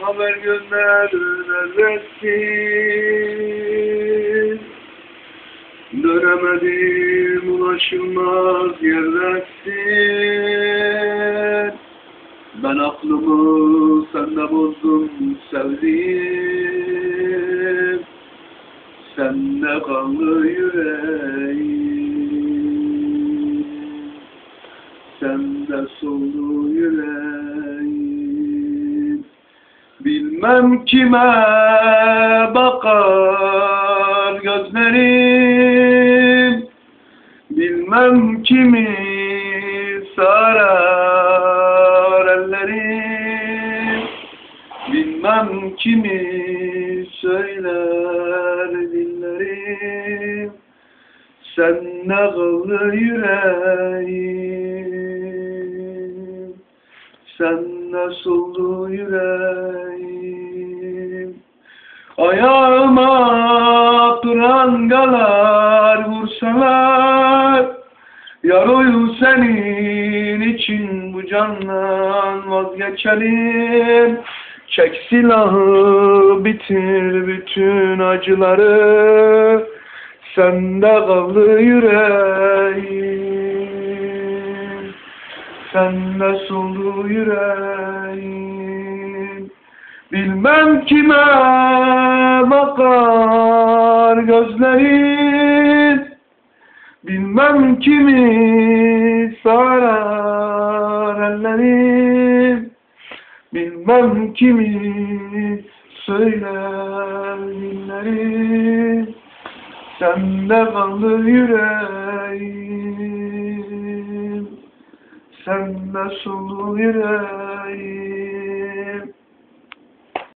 haber gönderin elbetsin. Dönemedim ulaşılmaz yerdesin. Ben aklımı sende bozdum sevdiğim. Sende kaldı yüreğim. Sende soldu yüreğim. Bilmem kime bakar gözlerim. Bilmem kimi sarar ellerim. Bilmem kimi söyler dillerim. Sen ne kaldı yüreğim. Sen ne soldu yüreğim. Ayağıma prangalar vursalar Yar oyu senin için bu candan vazgeçelim Çek silahı bitir bütün acıları Sende kaldı yüreğim Sende soldu yüreğim Bilmem kime bakar gözlerin. Bilmem kimi sarar ellerin. Bilmem kimi söyler dillerin Sende kaldı yüreğim Sende soldu yüreğim